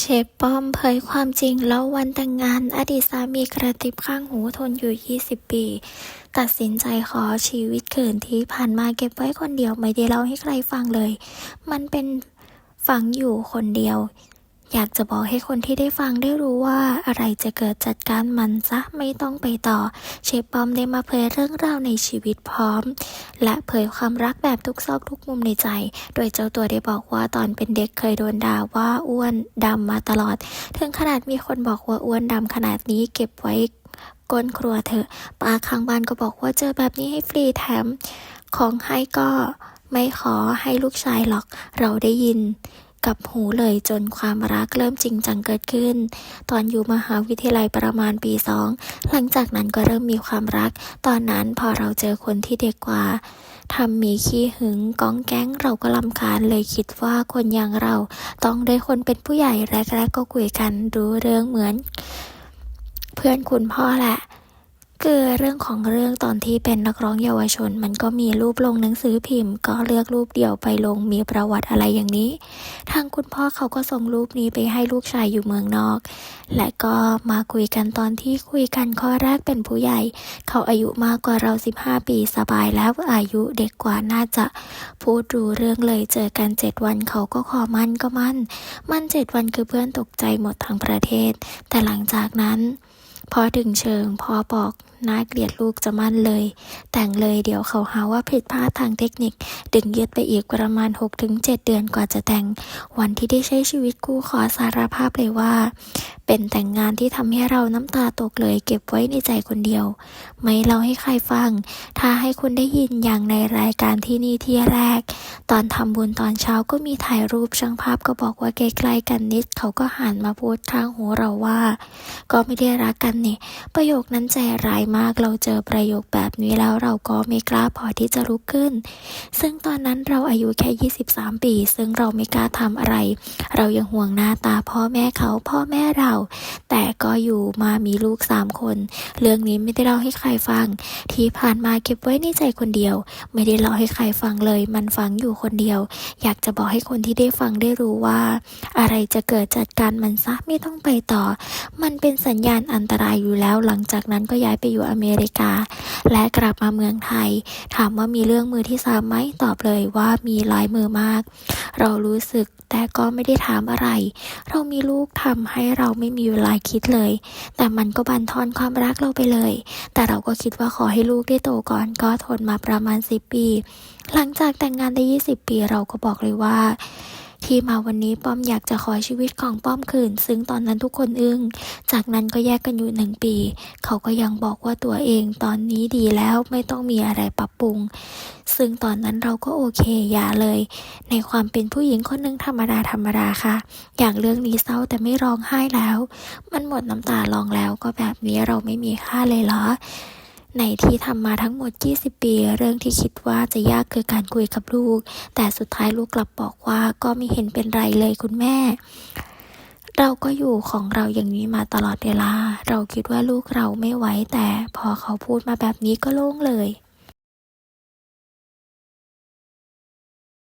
เชฟป้อมเผยความจริงแล้ววันแต่งงาน อดีตสามีกระติบข้างหูทนอยู่ 20 ปี ตัดสินใจขอชีวิตเขินที่ผ่านมาเก็บไว้คนเดียวไม่ได้เล่าให้ใครฟังเลย มันเป็นฝังอยู่คนเดียว อยากจะบอกให้คนที่ได้ฟังได้รู้ว่าอะไรจะเกิดจัดการมันซะไม่ต้องไปต่อ เชฟปอมได้มาเผยเรื่องราวในชีวิตพร้อม และเผยความรักแบบทุกซอกทุกมุมในใจ โดยเจ้าตัวได้บอกว่าตอนเป็นเด็กเคยโดนด่าว่าอ้วนดำมาตลอด ถึงขนาดมีคนบอกว่าอ้วนดำขนาดนี้เก็บไว้ก้นครัวเถอะป้าข้างบ้านก็บอกว่าเจอแบบนี้ให้ฟรีแถม ของให้ก็ไม่ขอให้ลูกชายหรอกเราได้ยิน กับหูเลยจนความรักเริ่มจริงจังเกิดขึ้น ตอนอยู่มหาวิทยาลัยประมาณปีสองหลังจากนั้นก็เริ่มมีความรัก ตอนนั้นพอเราเจอคนที่เด็กกว่าทำมีขี้หึงก้องแก๊งเราก็ลำคาญเลยคิดว่าคนอย่างเรา ต้องได้คนเป็นผู้ใหญ่แรกๆก็คุยกันรู้เรื่องเหมือน เพื่อนคุณพ่อแหละ คือเรื่องของเรื่องตอนที่เป็นนักร้องเยาวชน มันก็มีรูปลงหนังสือพิมพ์ ก็เลือกรูปเดียวไปลงมีประวัติอะไรอย่างนี้ ทางคุณพ่อเขาก็ส่งรูปนี้ไปให้ลูกชายอยู่เมืองนอก และก็มาคุยกันตอนที่คุยกันข้อแรกเป็นผู้ใหญ่ เขาอายุมากกว่าเรา 15 ปีสบายแล้วอายุเด็กกว่าน่าจะพูดรู้เรื่องเลยเจอกัน 7 วันเขาก็ขอมั่นก็มั่น มั่น 7 วันคือเพื่อนตกใจหมดทั้งประเทศ แต่หลังจากนั้น พอถึงเชิงพอบอก น่าเกลียดลูกจะมั่นเลย แต่งเลยเดี๋ยวเขาหาว่าผิดพลาดทางเทคนิค ดึงยืดไปอีกประมาณ 6-7 เดือนกว่าจะแต่ง วันที่ได้ใช้ชีวิตคู่ขอสารภาพเลยว่า เป็นแต่งงานที่ทำให้เราน้ำตาตกเลยเก็บไว้ในใจคนเดียว ไม่เล่าให้ใครฟัง ถ้าให้คุณได้ยินอย่างในรายการที่นี่ที่แรก ตอนทำบุญตอนเช้าก็มีถ่ายรูปช่างภาพก็บอกว่าใกล้ๆกันนิด เขาก็หันมาพูดข้างหูเราว่า ก็ไม่ได้รักกันเนี่ย ประโยคนั้นใจร้ายมากเราเจอประโยคแบบนี้แล้วเราก็ไม่กล้าพอที่จะลุกขึ้น ซึ่งตอนนั้นเราอายุแค่ 23 ปี ซึ่งเราไม่กล้าทำอะไร เรายังห่วงหน้าตาพ่อแม่เขาพ่อแม่เราแต่ก็อยู่มามีลูกสามคน เรื่องนี้ไม่ได้เล่าให้ใครฟัง ที่ผ่านมาเก็บไว้ในใจคนเดียว ไม่ได้เล่าให้ใครฟังเลย มันฟังอยู่คนเดียว อยากจะบอกให้คนที่ได้ฟังได้รู้ว่า อะไรจะเกิดจัดการมันซะไม่ต้องไปต่อ มันเป็นสัญญาณอันตรายอยู่แล้ว หลังจากนั้นก็ย้ายไปอยู่อเมริกา และกลับมาเมืองไทย ถามว่ามีเรื่องมือที่สามไหมตอบเลยว่ามีหลายมือมาก เรารู้สึกแต่ก็ไม่ได้ถามอะไร เรามีลูกทำให้เราไม่มีเวลาคิดเลย แต่มันก็บั่นทอนความรักเราไปเลย แต่เราก็คิดว่าขอให้ลูกได้โตก่อน ก็ทนมาประมาณ 10 ปี หลังจากแต่งงานได้ 20 ปีเราก็บอกเลยว่า ที่มาวันนี้ป้อมอยากจะขอชีวิตของป้อมคืน ซึ่งตอนนั้นทุกคนอึ้ง จากนั้นก็แยกกันอยู่หนึ่งปี เขาก็ยังบอกว่าตัวเองตอนนี้ดีแล้วไม่ต้องมีอะไรปรับปรุง ซึ่งตอนนั้นเราก็โอเคอย่าเลย ในความเป็นผู้หญิงคนหนึ่งธรรมดาธรรมดาค่ะ อย่างเรื่องนี้เศร้าแต่ไม่ร้องไห้แล้ว มันหมดน้ำตาลองแล้วก็แบบนี้เราไม่มีค่าเลยเหรอ ในที่ทำมาทั้งหมด 20 ปี เรื่องที่คิดว่าจะยากคือการคุยกับลูก แต่สุดท้ายลูกกลับบอกว่าก็ไม่เห็นเป็นไรเลยคุณแม่ เราก็อยู่ของเราอย่างนี้มาตลอดเวลา เราคิดว่าลูกเราไม่ไหวแต่พอเขาพูดมาแบบนี้ก็โล่งเลย